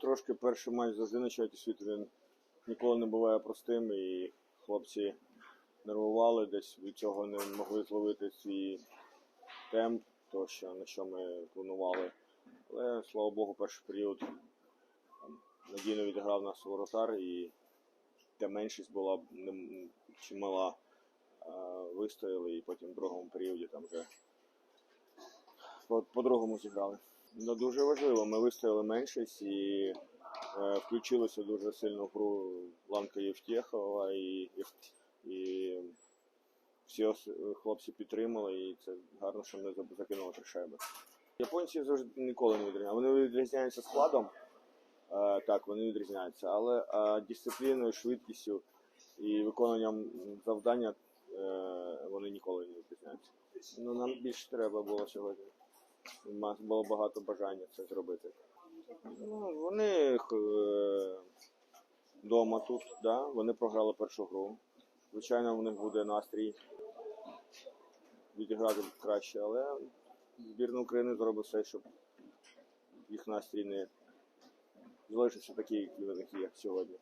трошки перший матч завжди на світу він ніколи не буває простим, і хлопці нервували десь від цього не могли зловити свій темп, то що на що ми планували. Але слава Богу, перший період надійно відіграв наш воротар і та меншість була не- чимала. Вистояли і потім в другому періоді там вже по- по-другому зіграли. Ну, дуже важливо. Ми вистояли меншість і е, включилися дуже сильно в гру Ланка Євтєхова і, і, і всі хлопці підтримали, і це гарно, що ми закинули три шайби. Японці завжди ніколи не відрізняються. Вони відрізняються складом, е, так, вони відрізняються, але е, дисципліною, швидкістю і виконанням завдання е, вони ніколи не відрізняються. Ну, нам більше треба було сьогодні. У нас було багато бажання це зробити. Ну, вони вдома тут, да, вони програли першу гру. Звичайно, в них буде настрій відіграти краще, але збірна України зробить все, щоб їх настрій не залишився такий, в сьогодні.